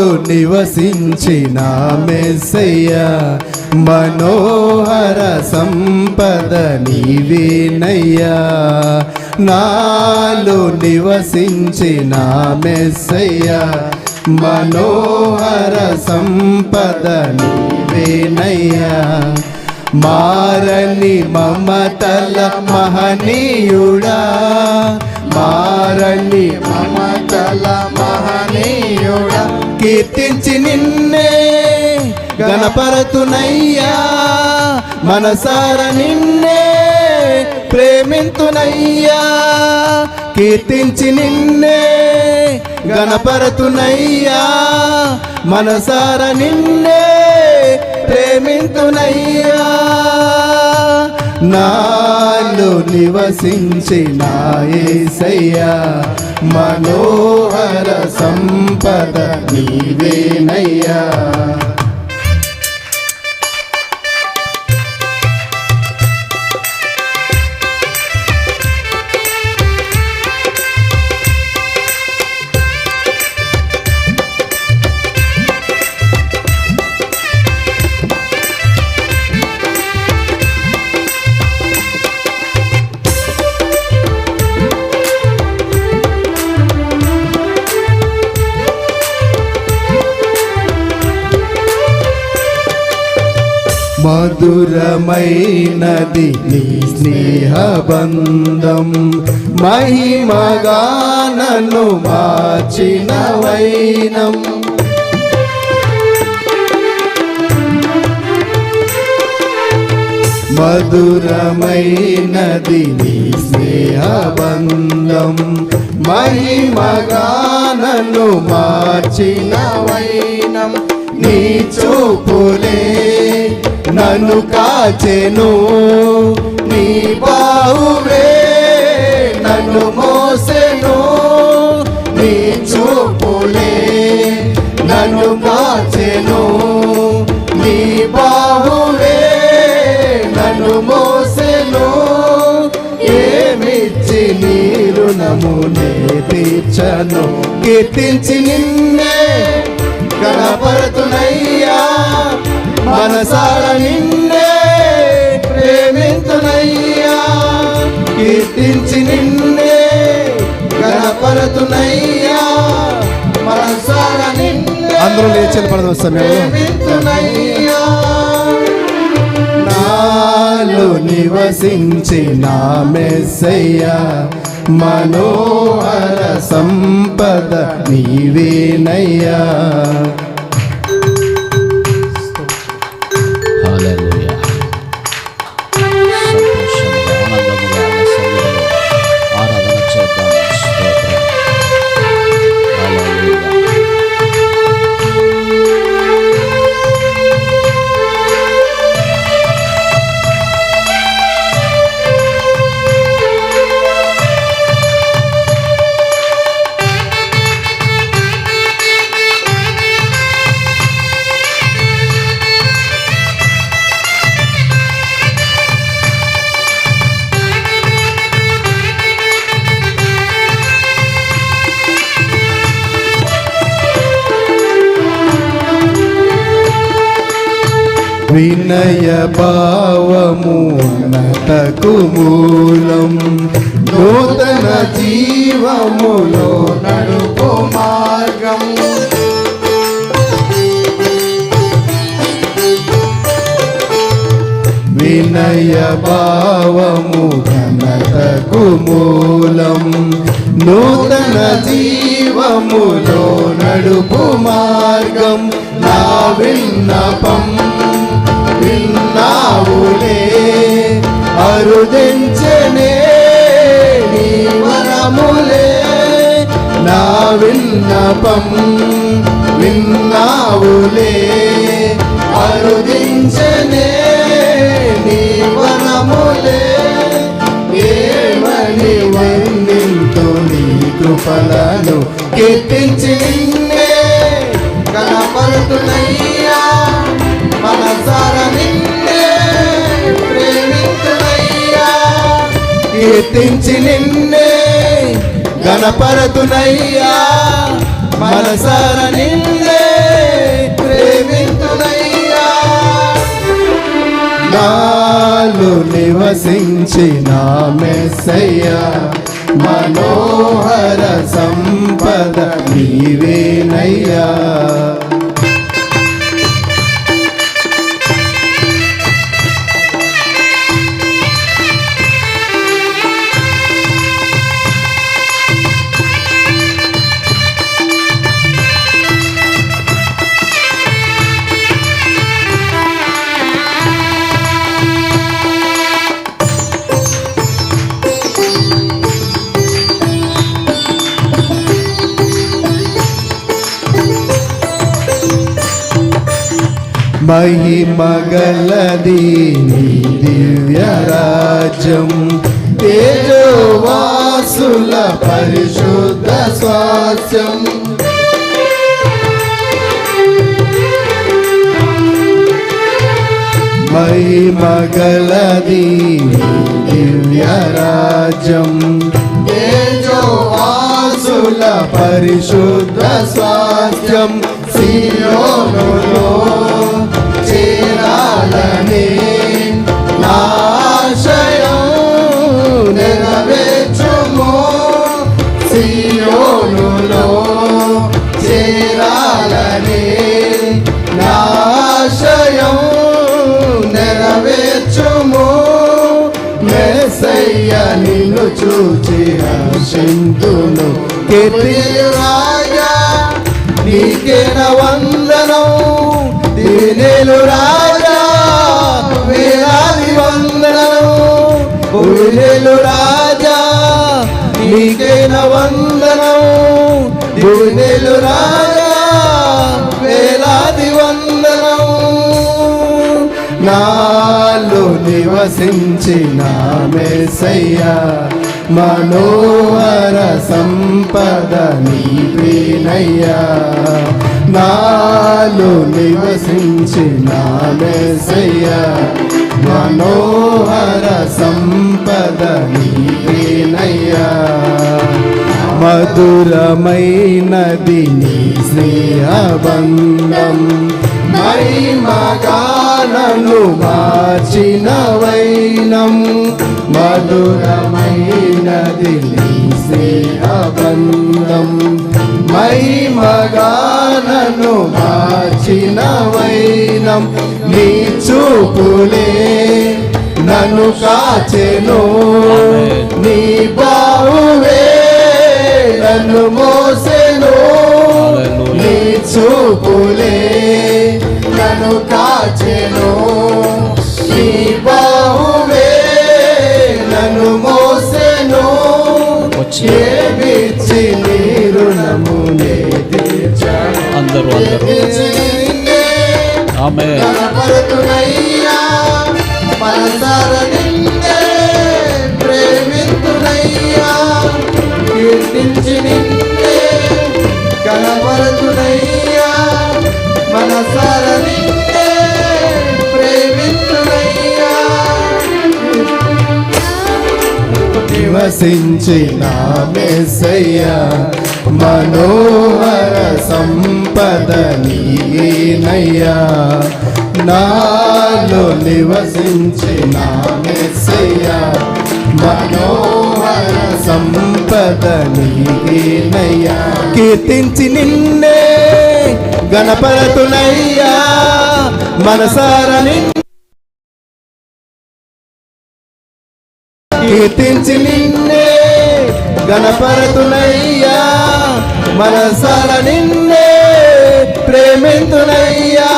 నాలు నివసించిన మెస్సయ్య మనోహర సంపద నీవేనయ్యా. నాలు నివసించిన మెస్సయ్య మనోహర సంపద నీవేనయ్యా. మారని మమతల మహనీయుడా మారని మమతల మహనీయుడా. కీర్తించి నిన్నే గణపరతునయ్యా మనసార నిన్నే ప్రేమింతునయ్యా. కీర్తించి నిన్నే గణపరతునయ్యా మనసార నిన్నే ప్రేమింతునయ్యా. నాలో నివసించిన యేసయ్యా మనోహర సంపద నీవేనయ్యా. మధురమైనది నీ స్నేహబంధం. మహిమగానను మార్చిన వైనం. మధురమైనది నీ స్నేహబంధం. మహిమగానను మార్చిన వైనం. నీ చూపులే నన్ను కాచెను నీ బాహువే నన్ను మోసెను నీ చూపులే నన్ను కాచెను నీ బాహువే నన్ను మోసెను. ఏమిచ్చి నీ రుణమునే తీర్చను? కీర్తించి నిన్నే గణపరతునయ్యా మనసార నిన్నే ప్రేమింతునయ్యా. కీర్తించి నిన్నే గణపరతునయ్యా. మనసార నిన్నే అందరూ లేచి పడదాం ప్రేమింతునయ్యా. నాలో నివసించిన మెస్సయ్యా మనోహర సంపద నీవేనయ్యా. వినయ భావము నటకు మూలం. నూతన జీవములో నడుపు మార్గం. వినయ భావము ఘనతకు మూలం. నూతన జీవములో నడుపు మార్గం. నా విన్నపం విన్నావులే అరుదించనే నీ వరములే. నా విన్నపం విన్నావులే అరుదించనే నీ వరములే. ఏమని వందింతు నీ కృపలను కీర్తించి నిన్నే కనపడుతున్నయ్యా మనసార నిన్నే ప్రేమితునయ్యా కీర్తించి నిన్నే గణపరతునయ్యా మనసార నిన్నే ప్రేమితునయ్యా నాలు నివసించిన మెస్సయ్య. మనోహర సంపద నీవేనయ్యా. మహిమగలది నీ దివ్య రాజ్యం. తేజోవాసుల పరిశుద్ధ స్వాస్యం మహిమగలది నీ దివ్య రాజ్యం. తేజోవాసుల పరిశుద్ధ స్వాస్యం సియోనులో చూచి కీర్తి రాజా నీకేన వందనం. దివినేలు రాజా వేలాది వందనం భువినేలు రాజా నీకేన వందనం. భువినేలు రాజా వేలాది వందనం. నాలో నివసించిన మెస్సయ్య మనోహర సంపద నీవేనయ్యా. నాలో నివసించిన మెస్సయ్య మనోహర సంపద నీవేనయ్యా. మధురమైనది నీ స్నేహబంధం మహిమగానను మార్చిన వైనం మధురమైనది నీ స్నేహబంధం. మహిమగానను మార్చిన వైనం నీ చూపులే నన్ను కాచెను. నీ బావువే నన్ను మోసెను. నీ నన్ను కాచెను నీ బావువే నన్ను మోసెను. ఏమిచ్చి నీ తీర్చాను అందరూ అందరూ. ఆమె. ప్రేమితున్నయ్యా కీర్తించి నిన్నే నివసించిన మెస్సయ్య మనోహర సంపద నీనయ్యా. నాలో నివసించిన మెస్సయ్య మనోహర సంపద నీనయ్యా. కీర్తించి నిన్నే గణపరతునయ్యా మనసార నిన్నే కీర్తించి నిన్నే గణపరతునయ్యా మనసార నిన్నే ప్రేమింతునయ్యా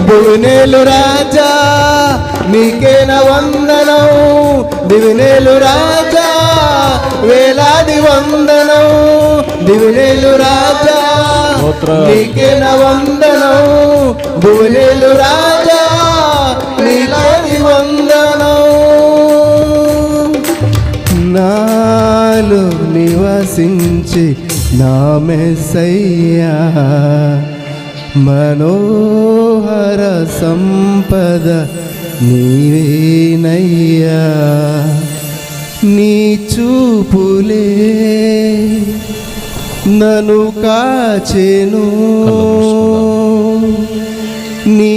భువినేలు రాజా నీకేన వందనం. దివినేలు రాజా వేలాది వందనం. దివినేలు రాజా. నీకేన వందనం. భువినేలు రాజా నివసించి నా మెస్సయ్యా మనోహర సంపద నీవేనయ్యా. నీ చూపులే నను కాచెను. నీ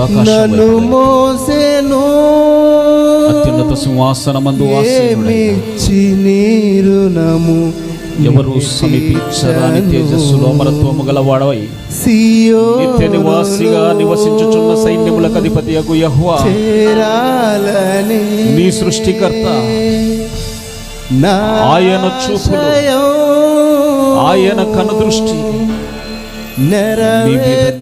ఆకాశం నన్ను మోసెను. అత్యున్నత సింహాసనమందు వాసనుడైన ఏమిచ్చి నీరు నము ఎవరు సమీపించరాని తేజస్సులో అమరత్వము గలవాడవై? సియో నిత్య నివాసిగా నివసించుచున్న సైన్యములకు అధిపతి అగు యహ్వా నీ సృష్టికర్త. నా ఆయన చూపులు, ఆయన కనుదృష్టి.